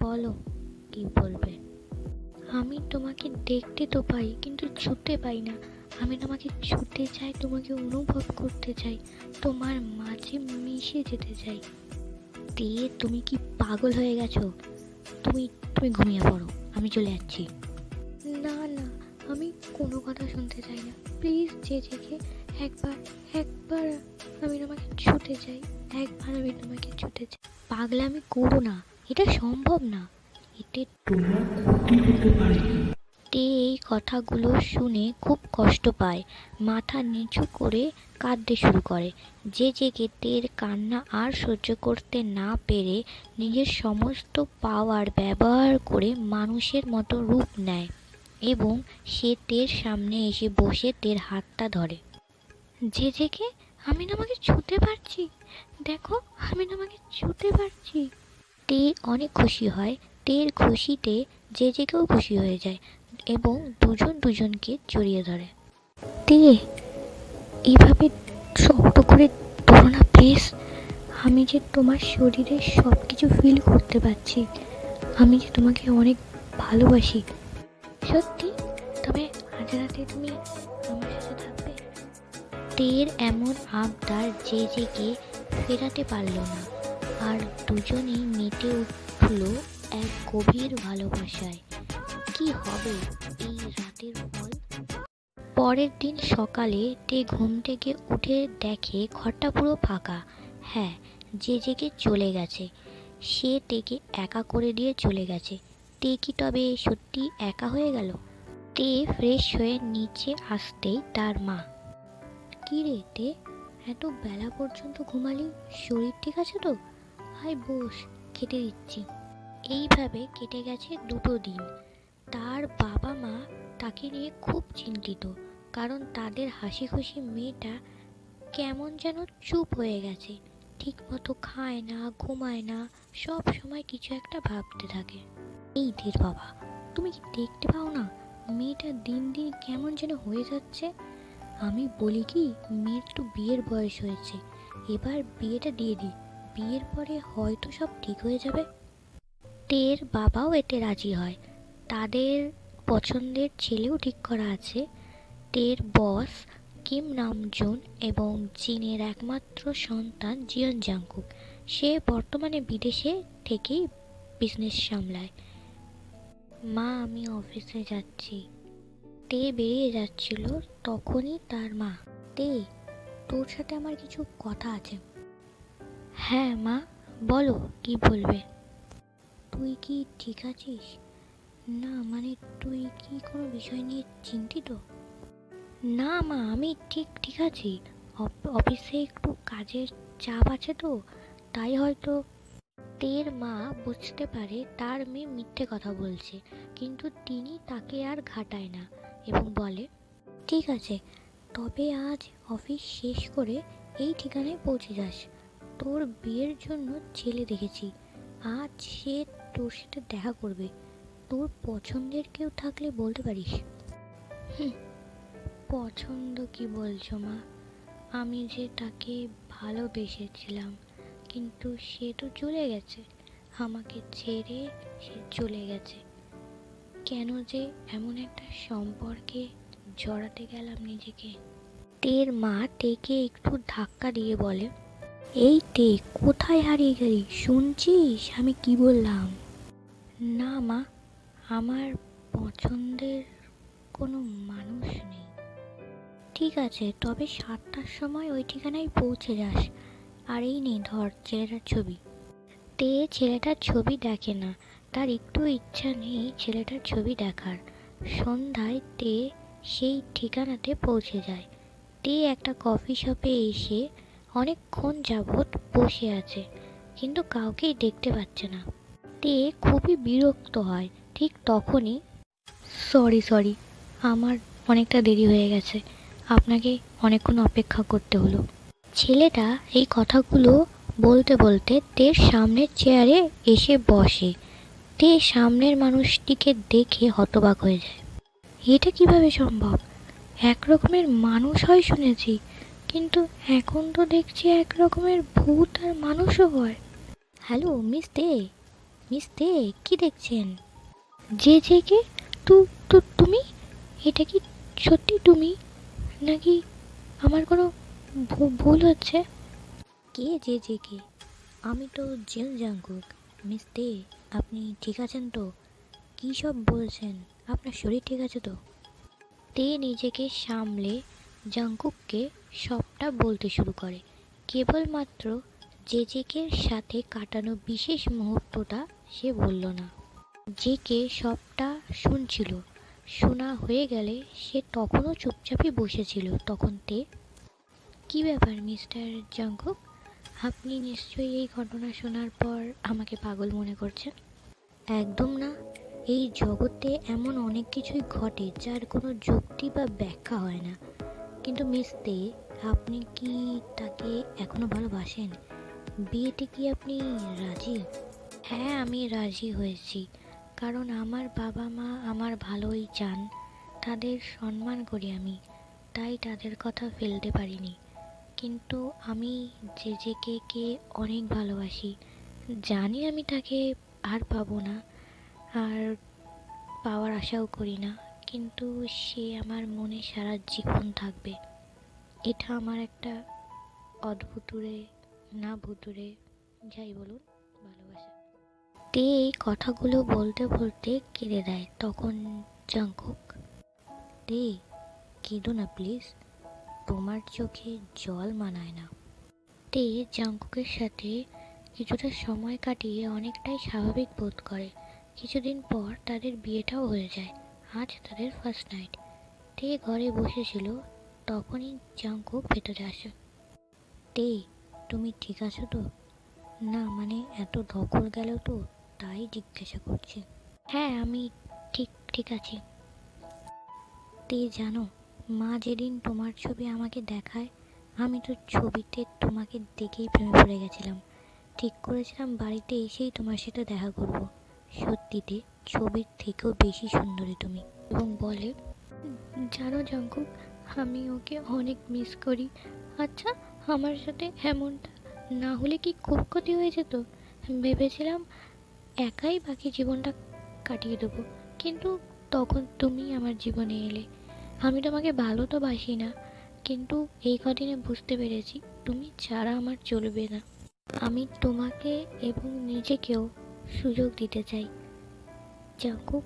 বলো, কি বলবে? আমি তোমাকে দেখতে তো পাই, কিন্তু ছুতে পাই না। আমি তোমাকে ছুতে চাই, তোমাকে অনুভব করতে চাই, তোমার মাঝে মিশে যেতে চাই। দিয়ে তুমি কি পাগল হয়ে গেছো? তুমি তুমি ঘুমিয়ে পড়ো, আমি চলে যাচ্ছি। না না, আমি কোনো কথা শুনতে চাই না। প্লিজ, যে জেগে একবার একবার আমি তোমাকে ছুটে চাই একবার আমি তোমাকে ছুটে চাই পাগলা আমি করো না। এটা সম্ভব না। এতে তে এই কথাগুলো শুনে খুব কষ্ট পায়। মাথা নিচু করে কাঁদতে শুরু করে। যে জেগে তের কান্না আর সহ্য করতে না পেরে নিজের সমস্ত পাওয়ার ব্যবহার করে মানুষের মতো রূপ নেয় এবং সে তের সামনে এসে বসে তের হাতটা ধরে। যে জেগে আমি তোমাকে ছুতে পারছি, দেখো আমি তোমাকে ছুতে পারছি। তে অনেক খুশি হয়। তের খুশিতে যে জেকেও খুশি হয়ে যায় এবং দুজন দুজনকে জড়িয়ে ধরে। তে এইভাবে শক্ত করে ধরো না প্লিজ আমি যে তোমার শরীরে সব কিছু ফিল করতে পারছি, আমি যে তোমাকে অনেক ভালোবাসি। সত্যি? তবে আজ রাতে তুমি আমার সাথে থাকবে? তের এমন আবদার যে জেগে ফেরাতে পারল না। আর দুজনেই মেতে উঠল এক গভীর ভালোবাসায়। কি হবে এই রাতের ফল? পরের দিন সকালে তে ঘুম থেকে উঠে দেখে ঘরটা পুরো ফাঁকা। হ্যাঁ যে জেগে চলে গেছে। সে তেকে একা করে দিয়ে চলে গেছে। তে কি তবে সত্যি একা হয়ে গেল? তে ফ্রেশ হয়ে নিচে আসতেই তার মা, কি রে তে এত বেলা পর্যন্ত ঘুমালি? শরীর ঠিক আছে তো? হাই বস, খেতে দিচ্ছি। এইভাবে কেটে গেছে দুটো দিন। তার বাবা মা তাকে নিয়ে খুব চিন্তিত, কারণ তাদের হাসি খুশি মেয়েটা কেমন যেন চুপ হয়ে গেছে। ঠিক মতো খায় না, ঘুমায় না, সব সময় কিছু একটা ভাবতে থাকে। এই দের বাবা, তুমি কি দেখতে পাও না মেয়েটা দিন দিন কেমন যেন হয়ে যাচ্ছে? আমি বলি কি, মেয়ের তো বিয়ের বয়স হয়েছে, এবার বিয়েটা দিয়ে দিই। বিয়ের পরে হয়তো সব ঠিক হয়ে যাবে। তের বাবাও এতে রাজি হয়। তাদের পছন্দের ছেলেও ঠিক করা আছে। তের বস কিম নামজুন এবং চীনের একমাত্র সন্তান জিয়ন জাংকুক। সে বর্তমানে বিদেশে থেকেই বিজনেস সামলায়। মা, আমি অফিসে যাচ্ছি। তে বেরিয়ে যাচ্ছিল, তখনই তার মা। তে, তোর সাথে আমার কিছু কথা আছে। হ্যাঁ মা বলো কি বলবে? তুই কি ঠিক আছিস? না মানে তুই কি কোনো বিষয় নিয়ে চিন্তিত? না মা আমি ঠিক ঠিক আছি। অফ- অফিসে একটু কাজের চাপ আছে তো তাই হয়তো তের মা বুঝতে পারে তার মেয়ে মিথ্যে কথা বলছে কিন্তু তিনি তাকে আর ঘাটায় না এবং বলে ঠিক আছে তবে আজ অফিস শেষ করে এই ঠিকানায় পৌঁছে যাস। তোর বিয়ের জন্য ছেলে দেখেছি আজ সে তোর সাথে দেখা করবে। তোর পছন্দের কেউ থাকলে বলতে পারিস? পছন্দ কি বলছো মা? আমি যে তাকে ভালোবেসেছিলাম, কিন্তু সে তো চলে গেছে। আমাকে ছেড়ে সে চলে গেছে। কেন যে এমন একটা সম্পর্কে জড়াতে গেলাম নিজেকে। তের মা তেকে একটু ধাক্কা দিয়ে বলে এই তে, কোথায় হারিয়ে গেলি? শুনছিস? আমি কি বললাম? না মা, আমার পছন্দের কোনো মানুষ নেই। ঠিক আছে, তবে সাতটার সময় ওই ঠিকানায় পৌঁছে যাস। আর এই নেই ধর, ছেলেটার ছবি। তে, ছেলেটার ছবি দেখে না। তার একটু ইচ্ছা নেই ছেলেটার ছবি দেখার। সন্ধ্যায় তে সেই ঠিকানাতে পৌঁছে যায়। তে একটা কফি শপে এসে অনেকক্ষণ যাবৎ বসে আছে, কিন্তু কাউকেই দেখতে পাচ্ছে না। তে খুবই বিরক্ত হয়, ঠিক তখনই, সরি সরি, আমার অনেকটা দেরি হয়ে গেছে, আপনাকে অনেকক্ষণ অপেক্ষা করতে হলো। ছেলেটা এই কথাগুলো বলতে বলতে তের সামনের চেয়ারে এসে বসে। তে সামনের মানুষটিকে দেখে হতবাক হয়ে যায়। এটা কীভাবে সম্ভব? এক রকমের মানুষ হয় শুনেছি। কিন্তু এখন তো দেখছি এক রকমের ভূত আর মানুষও হয়। হ্যালো, মিস দে, মিস তে কি দেখছেন? যে যে, কে? তু তু, তুমি? এটা কি সত্যি তুমি? নাকি আমার কোনো ভুল হচ্ছে? কে যে যে, কে? আমি তো জেল জাঙ্কুক, মিস দে, আপনি ঠিক আছেন তো? কী সব বলছেন? আপনার শরীর ঠিক আছে তো? তে নিজেকে সামলে জাঙ্কুককে সবটা বলতে শুরু করে। কেবলমাত্র জেজেকের সাথে কাটানো বিশেষ মুহূর্তটা সে বলল না। জেকে সবটা শুনছিল। শোনা হয়ে গেলে সে তখনও চুপচাপই বসেছিল। তখন তে, কি ব্যাপার, মিস্টার জাঙ্কুক আপনি নিশ্চয়ই এই ঘটনা শোনার পর আমাকে পাগল মনে করছেন? একদম না। এই জগতে এমন অনেক কিছুই ঘটে যার কোনো যুক্তি বা ব্যাখ্যা হয় না। কিন্তু মিস দে আপনি কি তাকে এখনও ভালোবাসেন? বিয়েতে কি আপনি রাজি? হ্যাঁ আমি রাজি হয়েছি। কারণ আমার বাবা মা আমার ভালোই চান। তাদের সম্মান করি আমি। তাই তাদের কথা ফেলতে পারিনি। কিন্তু আমি যে যে কে কে অনেক ভালোবাসি। জানি আমি তাকে আর পাবো না। আর পাওয়ার আশাও করি না। কিন্তু সে আমার মনে সারা জীবন থাকবে। এটা আমার একটা অদ্ভুতুরে, না ভুতুরে, যাই বলুন, ভালোবাসা। তে এই কথাগুলো বলতে বলতে কেঁদে দেয়, তখন জাঙ্কুক তে কেঁদো না প্লিজ, তোমার চোখে জল মানায় না। তে জাঙ্কুকের সাথে কিছুটা সময় কাটিয়ে অনেকটাই স্বাভাবিক বোধ করে। কিছুদিন পর তাদের বিয়েটাও হয়ে যায়। আজ তাদের ফার্স্ট নাইট তে ঘরে বসেছিল, তখনই জাঙ্কুক ভেতরে আসে। তে, তুমি ঠিক আছো তো? না মানে এত ধকল গেল তো, তাই জিজ্ঞাসা করছি। হ্যাঁ আমি ঠিক ঠিক আছি। তে, জানো, মা যেদিন তোমার ছবি আমাকে দেখায়, আমি তো ছবিতে তোমাকে দেখেই প্রেমে পড়ে গেছিলাম। ঠিক করেছিলাম বাড়িতে এসেই তোমার সাথে দেখা করব। সত্যিতে ছবির থেকেও বেশি সুন্দরী তুমি। এবং বলে, জানো জঙ্কুক, আমি ওকে অনেক মিস করি। আচ্ছা আমার সাথে এমনটা না হলে কি খুব ক্ষতি হয়ে যেত? ভেবেছিলাম একাই বাকি জীবনটা কাটিয়ে দেবো। কিন্তু তখন তুমি আমার জীবনে এলে। আমি তোমাকে ভালো তো বাসি না, কিন্তু এই কদিনে বুঝতে পেরেছি তুমি ছাড়া আমার চলবে না। আমি তোমাকে এবং নিজেকেও সুযোগ দিতে চাই। জাঙ্কুক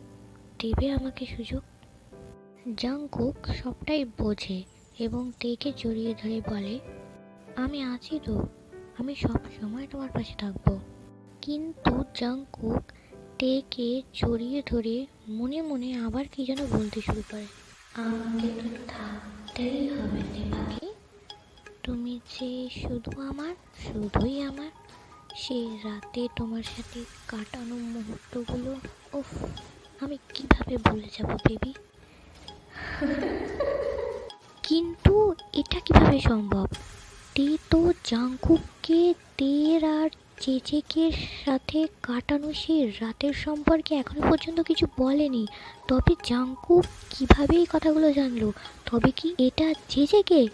দেবে আমাকে সুযোগ? জাঙ্কুক সবটাই বোঝে এবং তেকে জড়িয়ে ধরে বলে, আমি আছি তো, আমি সব সময় তোমার পাশে থাকব। কিন্তু জাঙ্কুক তেকে জড়িয়ে ধরে মনে মনে আবার কি যেন বলতে শুরু করে, আমাকে তো থাকতেই হবে পাখি তুমি যে শুধু আমার, শুধুই আমার। সেই রাতে তোমার সাথে কাটানো মুহূর্তগুলো, উফ, আমি কীভাবে ভুলে যাব বেবি? কিন্তু এটা কীভাবে সম্ভব? তে তো জাঙ্কুককে তের আর চেচেকের সাথে কাটানো সেই রাতের সম্পর্কে এখনও পর্যন্ত কিছু বলেনি। তবে জাঙ্কুক কীভাবে এই কথাগুলো জানলো? তবে কি এটা চেচেকে